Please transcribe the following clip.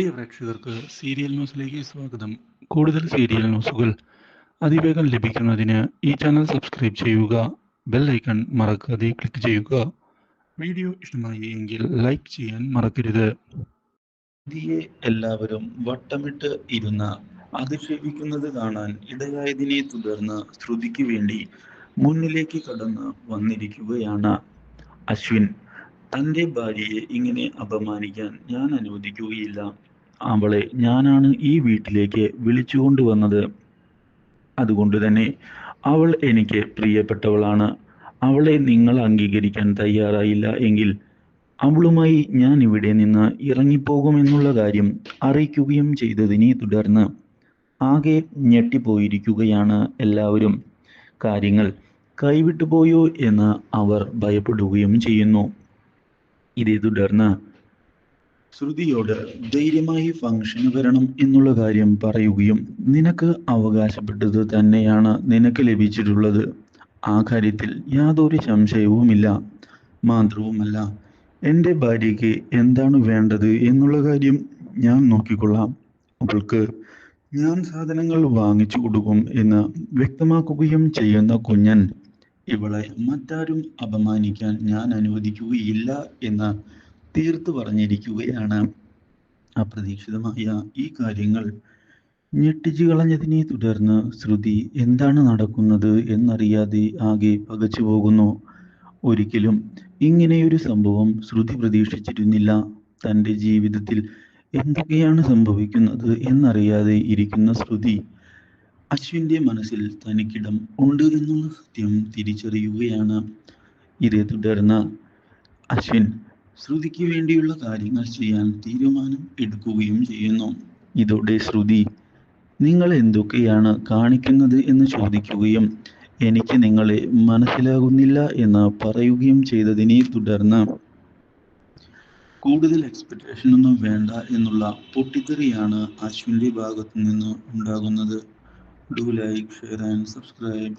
പ്രിയ പ്രേക്ഷകർക്ക് സീരിയൽ ന്യൂസിലേക്ക് സ്വാഗതം. കൂടുതൽ സീരിയൽ ന്യൂസുകൾ അതിവേഗം ലഭിക്കുന്നതിന് ഈ ചാനൽ സബ്സ്ക്രൈബ് ചെയ്യുക ബെൽ ഐക്കൺ മറക്കാതെ ക്ലിക്ക് ചെയ്യുക. വീഡിയോ ഇഷ്ടമായി എങ്കിൽ ലൈക്ക് ചെയ്യാൻ മറക്കരുത്. നദിയെ എല്ലാവരും വട്ടമിട്ട് ഇരുന്ന അധിക്ഷേപിക്കുന്നത് കാണാൻ ഇടയായതിനെ തുടർന്ന് ശ്രുതിക്ക് വേണ്ടി മുന്നിലേക്ക് കടന്ന് വന്നിരിക്കുകയാണ് അശ്വിൻ. തന്റെ ഭാര്യയെ ഇങ്ങനെ അപമാനിക്കാൻ ഞാൻ അനുവദിക്കുകയില്ല. അവളെ ഞാനാണ് ഈ വീട്ടിലേക്ക് വിളിച്ചുകൊണ്ട് വന്നത് അതുകൊണ്ട് തന്നെ അവൾ എനിക്ക് പ്രിയപ്പെട്ടവളാണ്. അവളെ നിങ്ങൾ അംഗീകരിക്കാൻ തയ്യാറായില്ല എങ്കിൽ അവളുമായി ഞാൻ ഇവിടെ നിന്ന് ഇറങ്ങിപ്പോകുമെന്നുള്ള കാര്യം അറിയിക്കുകയും ചെയ്തതിനെ തുടർന്ന് ആകെ ഞെട്ടിപ്പോയിരിക്കുകയാണ് എല്ലാവരും. കാര്യങ്ങൾ കൈവിട്ടുപോയോ എന്ന് അവർ ഭയപ്പെടുകയും ചെയ്യുന്നു. ഇതേ തുടർന്ന് ശ്രുതിയോട് ധൈര്യമായി ഫംഗ്ഷന് വരണം എന്നുള്ള കാര്യം പറയുകയും നിനക്ക് അവകാശപ്പെട്ടത് തന്നെയാണ് നിനക്ക് ലഭിച്ചിട്ടുള്ളത്. ആ കാര്യത്തിൽ യാതൊരു സംശയവുമില്ല. മാത്രവുമല്ല എന്റെ ഭാര്യയ്ക്ക് എന്താണ് വേണ്ടത് എന്നുള്ള കാര്യം ഞാൻ നോക്കിക്കൊള്ളാം. അവൾക്ക് ഞാൻ സാധനങ്ങൾ വാങ്ങിച്ചു കൊടുക്കും എന്ന് വ്യക്തമാക്കുകയും ചെയ്യുന്ന കുഞ്ഞൻ ഇവളെ മറ്റാരും അപമാനിക്കാൻ ഞാൻ അനുവദിക്കുകയില്ല എന്ന് തീർത്തു പറഞ്ഞിരിക്കുകയാണ് അപ്രതീക്ഷിതമായ ഈ കാര്യങ്ങൾ. ഞെട്ടിച്ചു കളഞ്ഞതിനെ തുടർന്ന് ശ്രുതി എന്താണ് നടക്കുന്നത് എന്നറിയാതെ ആകെ പകച്ചു പോകുന്നു. ഒരിക്കലും ഇങ്ങനെയൊരു സംഭവം ശ്രുതി പ്രതീക്ഷിച്ചിരുന്നില്ല. തന്റെ ജീവിതത്തിൽ എന്തൊക്കെയാണ് സംഭവിക്കുന്നത് എന്നറിയാതെ ഇരിക്കുന്ന ശ്രുതി അശ്വിന്റെ മനസ്സിൽ തനിക്കിടം ഉണ്ട് എന്നുള്ള സത്യം തിരിച്ചറിയുകയാണ്. ഇതേ തുടർന്ന് അശ്വിൻ ശ്രുതിക്ക് വേണ്ടിയുള്ള കാര്യങ്ങൾ ചെയ്യാൻ തീരുമാനം എടുക്കുകയും ചെയ്യുന്നു. ഇതോടെ ശ്രുതി നിങ്ങൾ എന്തൊക്കെയാണ് കാണിക്കുന്നത് എന്ന് ചോദിക്കുകയും എനിക്ക് നിങ്ങളെ മനസ്സിലാകുന്നില്ല എന്ന് പറയുകയും ചെയ്തതിനെ തുടർന്ന് കൂടുതൽ എക്സ്പെക്ടേഷൻ ഒന്നും വേണ്ട എന്നുള്ള പൊട്ടിത്തെറിയാണ് അശ്വിന്റെ ഭാഗത്തു നിന്ന് ഉണ്ടാകുന്നത്. Do like share and subscribe